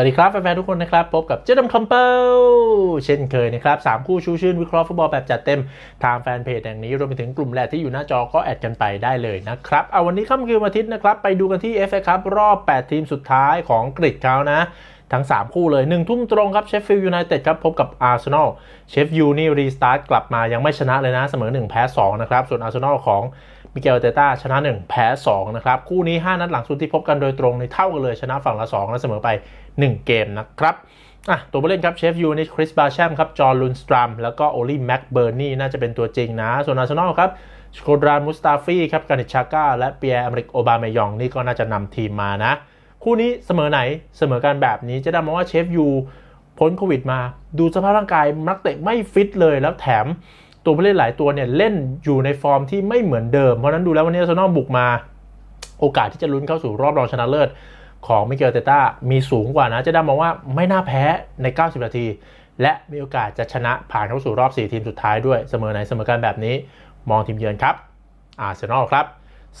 วัสดีครับแฟนๆทุกคนนะครับ พบกับเจ๊ดำคำเป้าเช่นเคยนะครับสามคู่ชูชื่นวิเคราะห์ฟุตบอลแบบจัดเต็มทางแฟนเพจแห่งนี้รวมไปถึงกลุ่มแรกที่อยู่หน้าจอก็แอดกันไปได้เลยนะครับเอาวันนี้ค่ำคืนวันอาทิตย์นะครับ ไปดูกันที่ FA ครับรอบ 8 ทีมสุดท้ายของกรีกเขานะ ทั้ง 3 คู่เลย1ทุ่มตรงครับเชฟฟิลด์ยูไนเต็ดครับพบกับอาร์เซนอลเชฟยูนี่รีสตาร์ทกลับมายังไม่ชนะเลยนะเสมอ 1 แพ้ 2 นะครับ ส่วนอาร์เซนอลของมิเกลเตต้าชนะ 1 แพ้ 2 นะครับ คู่นี้ 5 นัดหลังสุดที่พบกันโดยตรงในเท่ากันเลยชนะฝั่งละ 2 และเสมอไป 1 เกมนะครับอะตัวผู้เล่นครับเชฟยูนี่คริสบาแชมครับจอร์ลุนสตรัมแล้วก็โอลี่แม็กเบอร์นี่น่าจะเป็นตัวจริงนะ ส่วนอาร์เซนอลครับสโคดรานมุสตาฟีครับกานิชาก้าและเปียร์อเมริกโอบาเมยองนี่ก็น่าจะนำทีมมานะ คู่นี้เสมอไหนเสมอกันแบบนี้จะได้มาว่าเชฟยูพ้นโควิดมาดูสภาพร่างกายนักเตะไม่ฟิตเลยแล้วแถมตัวผู้เล่นหลายตัวเนี่ยเล่นอยู่ในฟอร์มที่ไม่เหมือนเดิม เพราะนั้นดูแล้ววันนี้อาร์เซนอลบุกมา โอกาสที่จะลุ้นเข้าสู่รอบรองชนะเลิศของมิเกลเตต้ามีสูงกว่านะจะได้มองว่าไม่น่าแพ้ใน 90 นาที และมีโอกาสจะชนะผ่านเข้าสู่รอบ 4 ทีมสุดท้ายด้วยเสมอไหนเสมอกันแบบนี้ มองทีมเยือนครับอาร์เซนอลครับ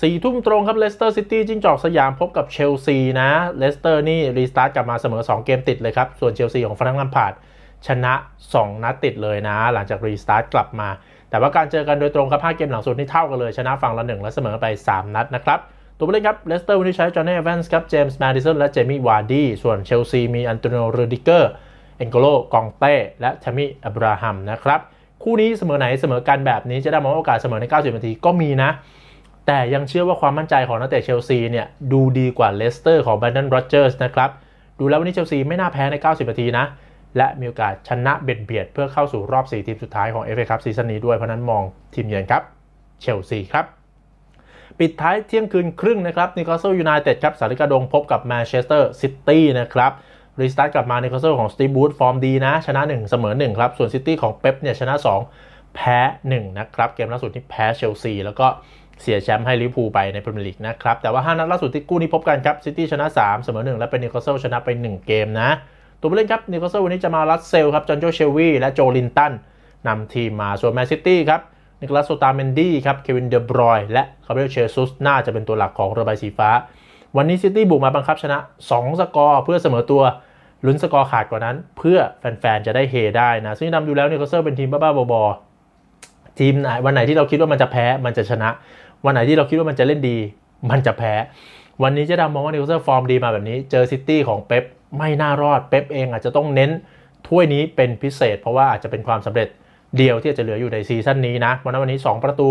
สี่ทุ่มตรงครับเลสเตอร์ซิตี้จิ้งจอกสยามพบกับเชลซีนะเลสเตอร์นี่รีสตาร์ทกลับมาเสมอ 2 เกมติดเลยครับ ส่วนเชลซีของฟรังก์ลัมพาร์ดชนะ 2 นัดติดเลยนะ หลังจากรีสตาร์ทกลับมา แต่ว่าการเจอกันโดยตรงครับ5เกมหลังสุดนี่เท่ากันเลย ชนะฝั่งละ1และเสมอไป 3 นัดนะครับตัวผู้เล่นครับเลสเตอร์วันนี้ใช้จอห์นนี่เอแวนส์ครับเจมส์แมดิสันและเจมี่วาร์ดี้ส่วนเชลซีมีอันโตนิโอรูดิเกอร์เอ็นโกโลกองเต้และทมมี่อับราฮัมนะครับคู่นี้เสมอไหนเสมอกันแบบนี้จะได้มองโอกาสเสมอใน 90 นาทีก็มีนะ แต่ยังเชื่อว่าความมั่นใจของนักเตะเชลซีเนี่ยดูดีกว่าเลสเตอร์ของแบรนดอนโรเจอร์สนะครับดูแล้ววันนี้เชลซีไม่น่าแพ้ใน 90 นาทีนะ และมีโอกาสชนะเบียดเบียดเพื่อเข้าสู่รอบ 4 ทีมสุดท้ายของ FA คัพซีซั่นนี้ด้วยเพราะนั้นมองทีมเยือนครับเชลซีครับปิดท้ายเที่ยงคืนครึ่งนะครับนิโคลเซลยูไนเต็ดครับสาริกาดงพบกับแมนเชสเตอร์ซิตี้นะครับรีสตาร์ทกลับมานิโคลเซลของสตีบูธฟอร์มดีนะ ชนะ 1 เสมอ 1 ครับ ส่วนซิตี้ของเป๊ปเนี่ยชนะ 2 แพ้ 1 นะครับ เกมล่าสุดที่แพ้เชลซีแล้วก็ เสียแชมป์ให้ลิเวอร์พูลไปในพรีเมียร์ลีกนะครับ แต่ว่า 5 นัดล่าสุดที่กู้นี้พบกันครับซิตี้ชนะ 3 เสมอ 1 และเป็นนิโคลเซลชนะไป 1 เกมนะ ตัวผู้เล่นครับนิโคลเซลวันนี้จะมารัสเซลครับจอห์นโจเชลวีและโจลินตันนำทีมมาส่วนแมนซิตี้ครับนิโคลัสโซตาเมนดี้ครับเควินเดบรอยและคาร์เบลเชซุสน่าจะเป็นตัวหลักของเรือใบสีฟ้า วันนี้ซิตี้บุกมาบังคับชนะ 2 สกอร์เพื่อเสมอตัวลุ้นสกอร์ขาดกว่านั้น เพื่อแฟนๆจะได้เฮได้นะซึ่งนำดูแล้วนิโคลัสเป็นทีมบ้าๆบอๆทีมไหนวันไหนที่เราคิดว่ามันจะแพ้มันจะชนะ วันไหนที่เราคิดว่ามันจะเล่นดี มันจะแพ้ วันนี้เจะดำมองว่านิโคลัสฟอร์มดีมาแบบนี้ เจอซิตี้ของเป๊ปไม่น่ารอด เป๊ปเองอาจจะต้องเน้นถ้วยนี้เป็นพิเศษ เพราะว่าอาจจะเป็นความสำเร็จเดียวที่จะเหลืออยู่ในซีซั่นนี้นะวันนั้นวันนี้ 2 ประตู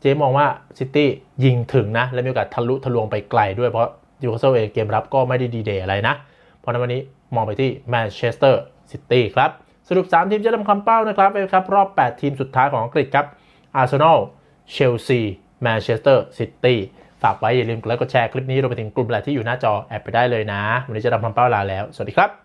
เจมองว่าซิตี้ยิงถึงนะ และมีโอกาสทะลุทะลวงไปไกลด้วยเพราะยูคาสเซลเองเกมรับก็ไม่ได้ดีเดย์อะไรนะเพราะนั้นวันนี้มองไปที่แมนเชสเตอร์ซิตี้ครับสรุป 3 ทีมจะทำคำเป้านะครับไปครับ รอบ 8 ทีมสุดท้ายของอังกฤษครับอาร์เซนอลเชลซี แมนเชสเตอร์ซิตี้ฝากไว้อย่าลืมกดไลค์กดแชร์คลิปนี้รวมไปถึงกลุ่มไลน์ที่อยู่หน้าจอแอดไปได้เลยนะ วันนี้จะทำคำเป้าลาแล้ว สวัสดีครับ